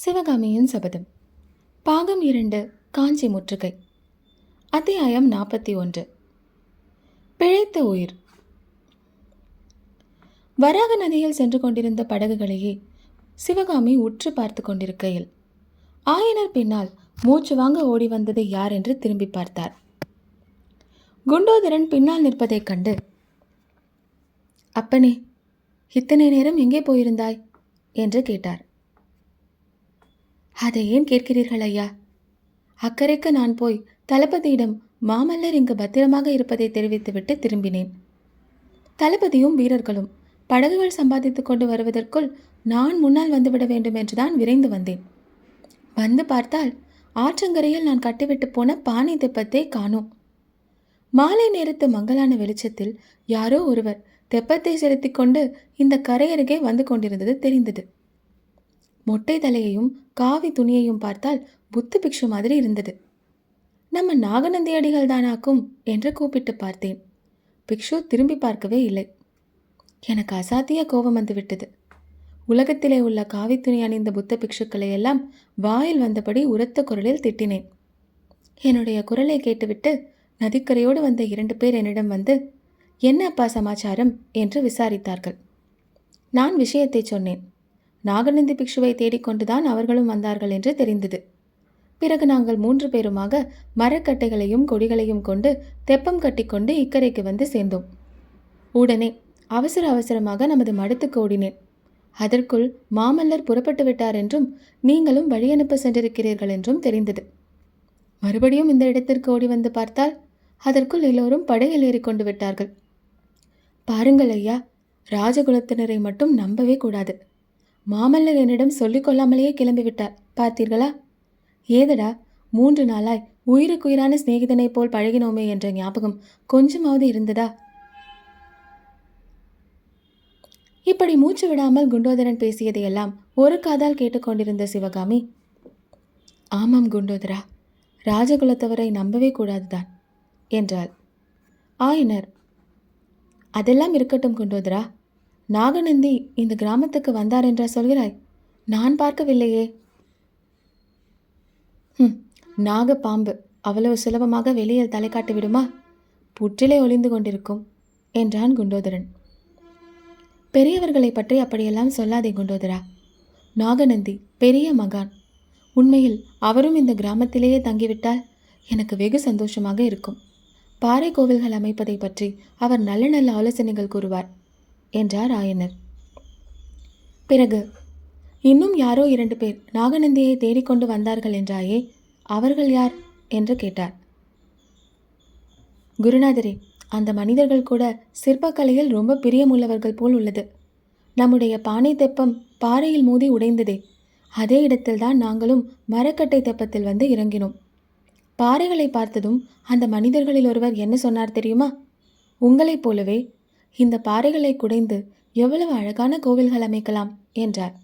சிவகாமியின் சபதம். பாகம் இரண்டு காஞ்சி முற்றுகை. அத்தியாயம் நாற்பத்தி ஒன்று. பிழைத்த உயிர். வராக நதியில் சென்று கொண்டிருந்த படகுகளையே சிவகாமி உற்று பார்த்து கொண்டிருக்கையில் ஆயனர் பின்னால் மூச்சு வாங்க ஓடி வந்தது யார் என்று திரும்பி பார்த்தார். குண்டோதரன் பின்னால் நிற்பதைக் கண்டு அப்பனே இத்தனை நேரம் எங்கே போயிருந்தாய்? என்று கேட்டார். அதை ஏன் கேட்கிறீர்கள் ஐயா? அக்கறைக்கு நான் போய் தளபதியிடம் மாமல்லர் இங்கு பத்திரமாக இருப்பதை தெரிவித்துவிட்டு திரும்பினேன். தளபதியும் வீரர்களும் படகுகள் சம்பாதித்துக் கொண்டு வருவதற்குள் நான் முன்னால் வந்துவிட வேண்டும் என்றுதான் விரைந்து வந்தேன். வந்து பார்த்தால் ஆற்றங்கரையில் நான் கட்டிவிட்டு போன பானை தெப்பத்தை காணோம். மாலை நேரத்து மங்கலான வெளிச்சத்தில் யாரோ ஒருவர் தெப்பத்தை செலுத்திக் கொண்டு இந்த கரையருகே வந்து கொண்டிருந்தது தெரிந்தது. மொட்டை தலையையும் காவி துணியையும் பார்த்தால் புத்து பிக்ஷு மாதிரி இருந்தது. நம்ம நாகநந்தி அடிகள் தானாக்கும் என்று கூப்பிட்டு பார்த்தேன். பிக்ஷு திரும்பி பார்க்கவே இல்லை. எனக்கு அசாத்திய கோபம் வந்துவிட்டது உலகத்திலே உள்ள காவி துணி அணிந்த புத்த பிக்ஷுக்களை எல்லாம் வாயில் வந்தபடி உரத்த குரலில் திட்டினேன். என்னுடைய குரலை கேட்டுவிட்டு நதிக்கரையோடு வந்த இரண்டு பேர் என்னிடம் வந்து என்ன அப்பா சமாச்சாரம்? என்று விசாரித்தார்கள். நான் விஷயத்தை சொன்னேன். நாகநந்தி பிக்ஷுவை தேடிக்கொண்டுதான் அவர்களும் வந்தார்கள் என்று தெரிந்தது. பிறகு நாங்கள் மூன்று பேருமாக மரக்கட்டைகளையும் கொடிகளையும் கொண்டு தெப்பம் கட்டிக்கொண்டு இக்கரைக்கு வந்து சேர்ந்தோம். உடனே அவசர அவசரமாக நமது மடத்துக்கு ஓடினேன். அதற்குள் மாமல்லர் புறப்பட்டு விட்டார் என்றும் நீங்களும் வழியனுப்ப சென்றிருக்கிறீர்கள் என்றும் தெரிந்தது. மறுபடியும் இந்த இடத்திற்கு ஓடி வந்து பார்த்தால் அதற்குள் எல்லோரும் படையில் ஏறிக்கொண்டு விட்டார்கள். பாருங்கள் ஐயா ராஜகுலத்தினரை மட்டும் நம்பவே கூடாது. மாமல்லர் என்னிடம் சொல்லிக் கொள்ளாமலேயே கிளம்பிவிட்டார். பார்த்தீர்களா? ஏதடா மூன்று நாளாய் உயிருக்குயிரான சிநேகிதனைப் போல் பழகினோமே என்ற ஞாபகம் கொஞ்சமாவது இருந்ததா? இப்படி மூச்சு விடாமல் குண்டோதரன் பேசியதையெல்லாம் ஒரு காதால் கேட்டுக்கொண்டிருந்த சிவகாமி ஆமாம் குண்டோதரா ராஜகுலத்தவரை நம்பவே கூடாதுதான் என்றாள். ஆயினர் அதெல்லாம் இருக்கட்டும் குண்டோதரா நாகநந்தி இந்த கிராமத்துக்கு வந்தார் என்றா சொல்கிறாய்? நான் பார்க்கவில்லையே. ம் நாக பாம்பு அவ்வளவு சுலபமாக வெளியில் தலை காட்டி விடுமா? புற்றிலே ஒளிந்து கொண்டிருக்கும் என்றான் குண்டோதரன். பெரியவர்களை பற்றி அப்படியெல்லாம் சொல்லாதே குண்டோதரா. நாகநந்தி பெரிய மகான். உண்மையில் அவரும் இந்த கிராமத்திலேயே தங்கிவிட்டால் எனக்கு வெகு சந்தோஷமாக இருக்கும். பாறை கோவில்கள் அமைப்பதை பற்றி அவர் நல்ல நல்ல ஆலோசனைகள் கூறுவார். என்றார் ஆயனர். பிறகு இன்னும் யாரோ இரண்டு பேர் நாகநந்தியை தேடிக்கொண்டு வந்தார்கள் என்றாயே அவர்கள் யார்? என்று கேட்டார். குருநாதரே அந்த மனிதர்கள் கூட சிற்பக்கலையில் ரொம்ப பிரியமுள்ளவர்கள் போல் உள்ளது. நம்முடைய பானை தெப்பம் பாறையில் மோதி உடைந்ததே. அதே இடத்தில்தான் நாங்களும் மரக்கட்டை தெப்பத்தில் வந்து இறங்கினோம். பாறைகளை பார்த்ததும் அந்த மனிதர்களில் ஒருவர் என்ன சொன்னார் தெரியுமா? உங்களைப் போலவே இந்த பாறைகளை குடைந்து எவ்வளவு அழகான கோவில்கள் அமைக்கலாம் என்றார்.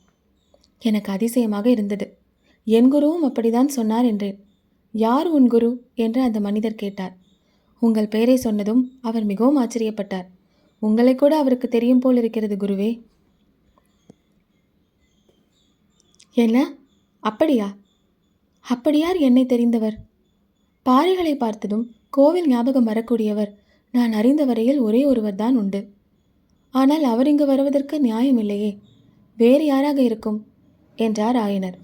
எனக்கு அதிசயமாக இருந்தது. என் குருவும் அப்படிதான் சொன்னார் என்றேன் யார் உன் குரு? என்று அந்த மனிதர் கேட்டார். உங்கள் பெயரை சொன்னதும் அவர் மிகவும் ஆச்சரியப்பட்டார். உங்களை கூட அவருக்கு தெரியும் போல் இருக்கிறது குருவே. என்ன? அப்படியா? அப்படியார் என்னை தெரிந்தவர்? பாறைகளை பார்த்ததும் கோவில் ஞாபகம் வரக்கூடியவர் நான் அறிந்த வரையில் ஒரே ஒருவர் தான் உண்டு. ஆனால் அவர் இங்கு வருவதற்கு நியாயம் இல்லையே. வேறு யாராக இருக்கும்? என்றார் ஆயனர்.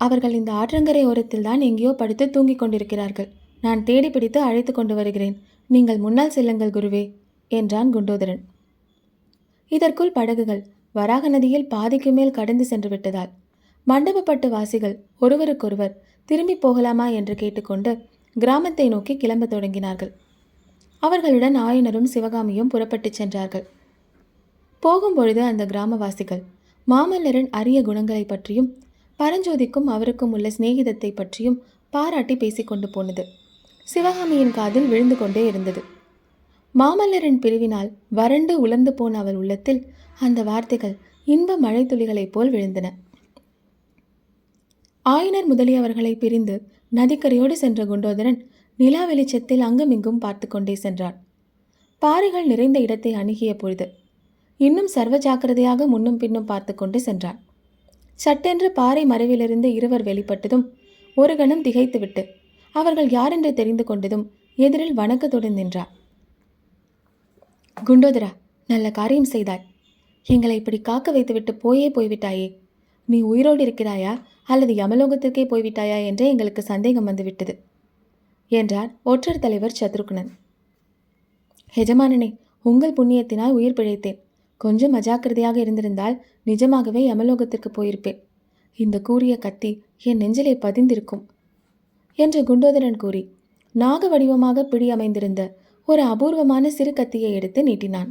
அவர்கள் இந்த ஆற்றங்கரை ஓரத்தில் தான் எங்கேயோ படுத்து தூங்கிக் கொண்டிருக்கிறார்கள். நான் தேடி பிடித்து அழைத்து கொண்டு வருகிறேன். நீங்கள் முன்னால் செல்லுங்கள் குருவே என்றான் குண்டோதரன். இதற்குள் படகுகள் வராக நதியில் பாதிக்கு மேல் கடந்து சென்று விட்டதால் மண்டபப்பட்டு வாசிகள் ஒருவருக்கொருவர் திரும்பி போகலாமா என்று கேட்டுக்கொண்டு கிராமத்தை நோக்கி கிளம்ப தொடங்கினார்கள். அவர்களுடன் ஆயனரும் சிவகாமியும் புறப்பட்டுச் சென்றார்கள். போகும்பொழுது அந்த கிராமவாசிகள் மாமல்லரின் அரிய குணங்களை பற்றியும் பரஞ்சோதிக்கும் அவருக்கும் உள்ள சிநேகிதத்தை பற்றியும் பாராட்டி பேசிக்கொண்டு போனது. சிவகாமியின் காதில் விழுந்து கொண்டே இருந்தது. மாமல்லரின் பிரிவினால் வறண்டு உலர்ந்து போன அவள் உள்ளத்தில் அந்த வார்த்தைகள் இன்ப மழை துளிகளைப் போல் விழுந்தன. ஆயனர் முதலியவர்களை பிரிந்து நதிக்கரையோடு சென்ற குண்டோதரன் நிலா வெளிச்சத்தில் அங்குமிங்கும் பார்த்து கொண்டே சென்றான். பாறைகள் நிறைந்த இடத்தை அணுகிய பொழுது இன்னும் சர்வ ஜாக்கிரதையாக முன்னும் பின்னும் பார்த்து கொண்டு சென்றான். சட்டென்று பாறை மறைவிலிருந்து இருவர் வெளிப்பட்டதும் ஒரு கணம் திகைத்துவிட்டு அவர்கள் யாரென்று தெரிந்து கொண்டதும் எதிரில் வணக்கத்துடன் நின்றார் குண்டோதரா நல்ல காரியம் செய்தாய். எங்களை இப்படி காக்க வைத்துவிட்டு போயே போய்விட்டாயே. நீ உயிரோடு இருக்கிறாயா? அல்லது யமலோகத்திற்கே போய்விட்டாயா? என்றே எங்களுக்கு சந்தேகம் வந்துவிட்டது. என்றார் ஒற்றர் தலைவர் சத்ருக்னன். எஜமானனே உங்கள் புண்ணியத்தினால் உயிர் பிழைத்தேன். கொஞ்சம் அஜாக்கிரதையாக இருந்திருந்தால் நிஜமாகவே யமலோகத்திற்கு போயிருப்பேன். இந்த கூறிய கத்தி என் நெஞ்சிலே பதிந்திருக்கும். என்று குண்டோதரன் கூறி நாக வடிவமாக பிடி அமைந்திருந்த ஒரு அபூர்வமான சிறு கத்தியை எடுத்து நீட்டினான்.